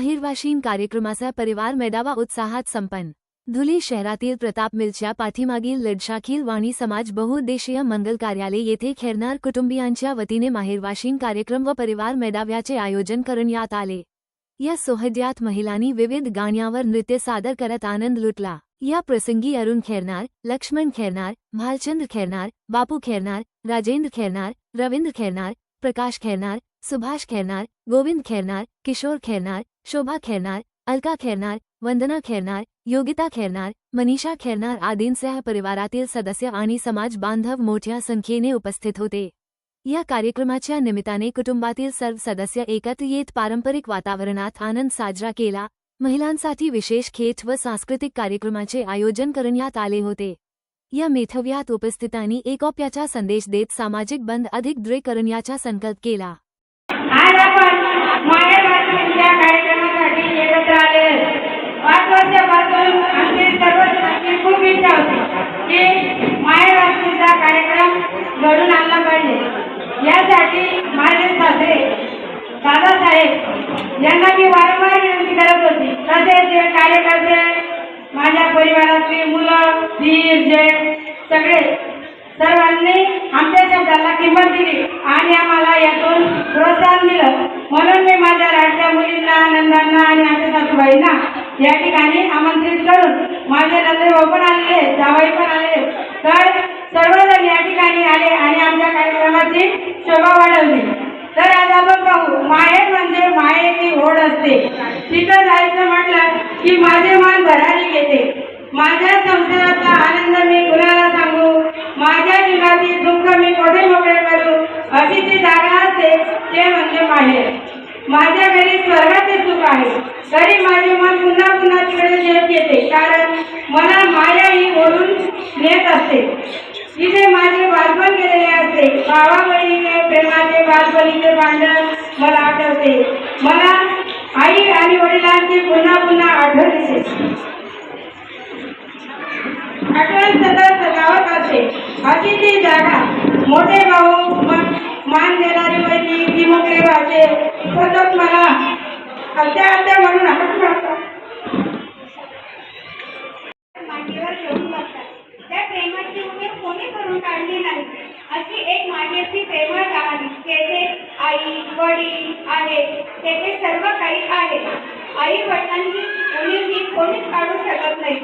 माहीरवाशीन कार्यक्रमाचा परिवार मेळावा उत्साहात संपन्न. धुळे शहरातील प्रताप मिलच्या पाठीमागील लडशाखील वाणी समाज बहुउद्देशीय मंगल कार्यालय येथे खेरनार कुटुंबियांच्या वतीने माहेरवाशीन कार्यक्रम व परिवार मेळाव्याचे आयोजन करण्यात आले. या सोहद्यात महिलांनी विविध गाण्यांवर नृत्य सादर करत आनंद लुटला. या प्रसंगी अरुण खेरनार लक्ष्मण खेरनार भालचंद्र खेरनार बापू खेरनार राजेंद्र खेरनार रवींद्र खेरनार प्रकाश खेरनार सुभाष खेरनार गोविंद खेरनार किशोर खेरनार शोभा खेरनार अलका खेरनार वंदना खेरनार योगिता खेरनार मनीषा खेरनार आदींसह परिवारातील सदस्य आणि समाज बांधव मोठ्या संख्येने उपस्थित होते. या कार्यक्रमाच्या निमित्ताने कुटुंबातील सर्व सदस्य एकत्र येत पारंपरिक वातावरणात आनंद साजरा केला. महिलांसाठी विशेष खेच व सांस्कृतिक कार्यक्रमाचे आयोजन करण्यात आले होते. या मेथव्यात उपस्थितांनी एकोप्याचा संदेश देत सामाजिक बंध अधिक दृढ करण्याचा संकल्प केला आज आपण माहेर वाचनाच्या कार्यक्रमासाठी एकत्र आले आहोत. पाच वर्षापासून आमची सर्वांची खूप इच्छा होती की माहेर वाचनाचा कार्यक्रम घडून आणला पाहिजे यासाठी माझे सासरे दादासाहेब यांना मी वारंवार विनंती करत होती तसेच जे कार्यकर्ते माझ्या परिवारातली मुलं धीर जेठ सगळे सर्वांनी आमच्या शब्दाला किंमत दिली आणि आम्हाला यातून प्रोत्साहन दिलं. म्हणून मी माझ्या लाडक्या मुलींना नंदांना आणि आमच्या सासूबाईंना या ठिकाणी आमंत्रित करून माझे नंदभाऊ हो पण आलेले जावाई पण आले तर सर्वजण या ठिकाणी आले आणि आमच्या कार्यक्रमाची शोभा वाढवली. तर आज आपण पाहू माहेर म्हणजे मायेची ओढ असते. तिथं जायचं म्हटलं की माझे मन भरारी घेते. माझ्या संसाराचा आनंद मी कुणाला सांगू? माझ्या जीवातील दुःख मी कोठे मोकळे करू? अशी जी जागा असते ते म्हणजे माहेर माझ्या घरी स्वर्गाचे सुख आहे. तरी माझे मन पुन्हा पुन्हा तिकडे जेत येते कारण मला माया ही ओढून नेत असते. तिथे माझे बालपण गेलेले असते. भावा बालपणीचे भांडण मला आठवते. मला आई आणि वडिलांची पुन्हा पुन्हा आठवण येते. आठवण सतत सतावत असते. अशी ती जागा. मोठे भाऊ मान देणारी वहिनी ती मोकळे वाचे सतत मला आई वडील आहेत तेथे सर्व काही आहे आई वडिलांची उणीव ही कोणीच काढू शकत नाही.